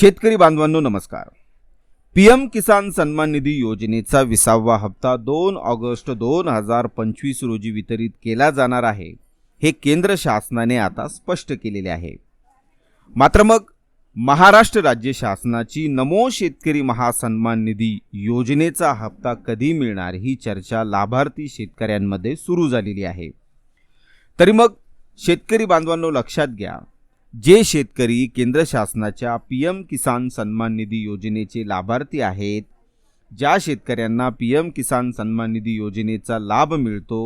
शेतकरी बांधवांनो नमस्कार. पी एम किसान सन्मान निधी योजनेचा विसावा हप्ता दोन ऑगस्ट दोन हजार पंचवीस रोजी वितरित केला जाणार आहे हे केंद्र शासनाने आता स्पष्ट केलेले आहे. मात्र मग महाराष्ट्र राज्य शासनाची नमो शेतकरी महासन्मान निधी योजनेचा हप्ता कधी मिळणार ही चर्चा लाभार्थी शेतकऱ्यांमध्ये सुरू झालेली आहे. तरी मग शेतकरी बांधवांनो लक्षात घ्या जे शेतकरी केंद्र शासनाच्या पी एम किसान सन्मान निधी योजनेचे लाभार्थी आहेत ज्या शेतकऱ्यांना पी एम किसान सन्मान निधी योजनेचा लाभ मिळतो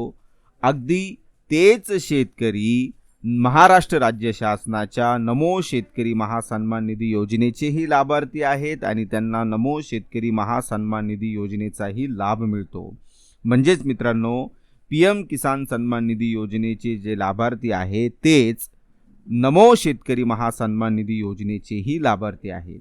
अगदी तेच शेतकरी महाराष्ट्र राज्य शासनाच्या नमो शेतकरी महासन्मान निधी योजनेचेही लाभार्थी आहेत आणि त्यांना नमो शेतकरी महासन्मान निधी योजनेचाही लाभ मिळतो. म्हणजेच मित्रांनो पी एम किसान सन्मान निधी योजनेचे जे लाभार्थी आहेत तेच नमो शेतकरी महासन्मान निधी योजनेचेही लाभार्थी आहेत.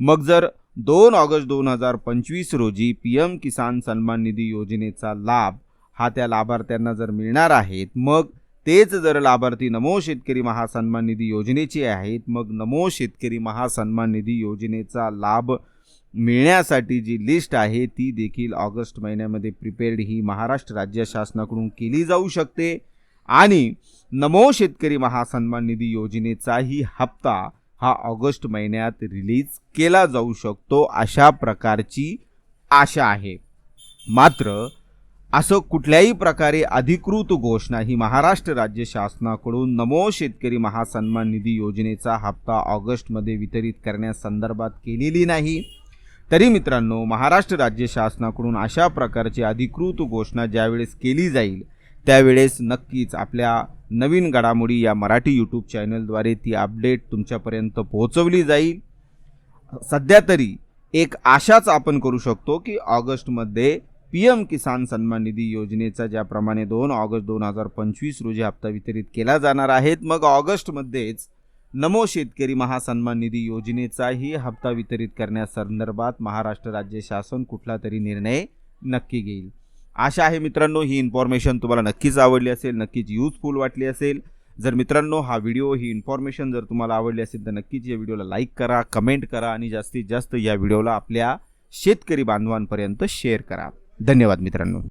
मग जर दोन ऑगस्ट दोन हजार पंचवीस रोजी पी एम किसान सन्मान निधी योजनेचा लाभ हा त्या लाभार्थ्यांना जर मिळणार आहेत मग तेच जर लाभार्थी नमो शेतकरी महासन्मान निधी योजनेचे आहेत मग नमो शेतकरी महासन्मान निधी योजनेचा लाभ मिळण्यासाठी जी लिस्ट आहे ती देखील ऑगस्ट महिन्यामध्ये प्रिपेअर्ड ही महाराष्ट्र राज्य शासनाकडून केली जाऊ शकते. आणि नमो शेतकरी महासन्मान निधी योजनेचाही हप्ता हा ऑगस्ट महिन्यात रिलीज केला जाऊ शकतो अशा प्रकारची आशा आहे. मात्र असं कुठल्याही प्रकारे अधिकृत घोषणा ही महाराष्ट्र राज्य शासनाकडून नमो शेतकरी महासन्मान निधी योजनेचा हप्ता ऑगस्टमध्ये वितरित करण्यासंदर्भात केलेली नाही. तरी मित्रांनो महाराष्ट्र राज्य शासनाकडून अशा प्रकारची अधिकृत घोषणा ज्यावेळेस केली जाईल त्यावेळेस नक्कीच आपल्या नवीन घडामोडी या मराठी यूट्यूब चॅनलद्वारे ती अपडेट तुमच्यापर्यंत पोहोचवली जाईल. सध्या तरी एक आशाच आपण करू शकतो की ऑगस्टमध्ये पी एम किसान सन्मान निधी योजनेचा ज्याप्रमाणे दोन ऑगस्ट दोन हजार पंचवीस रोजी हप्ता वितरित केला जाणार आहेत मग ऑगस्टमध्येच नमो शेतकरी महासन्मान निधी योजनेचाही हप्ता वितरित करण्यासंदर्भात महाराष्ट्र राज्य शासन कुठला तरी निर्णय नक्की घेईल. आशा आहे मित्रांनो ही इन्फॉर्मेशन तुम्हाला नक्कीच आवडली असेल नक्कीच यूजफुल वाटली असेल. जर मित्रांनो हा व्हिडिओ ही इन्फॉर्मेशन जर तुम्हाला आवडली असेल तर नक्कीच या व्हिडिओला लाईक करा कमेंट करा आणि जास्तीत जास्त या व्हिडिओला आपल्या शेतकरी बांधवांपर्यंत शेअर करा. धन्यवाद मित्रांनो.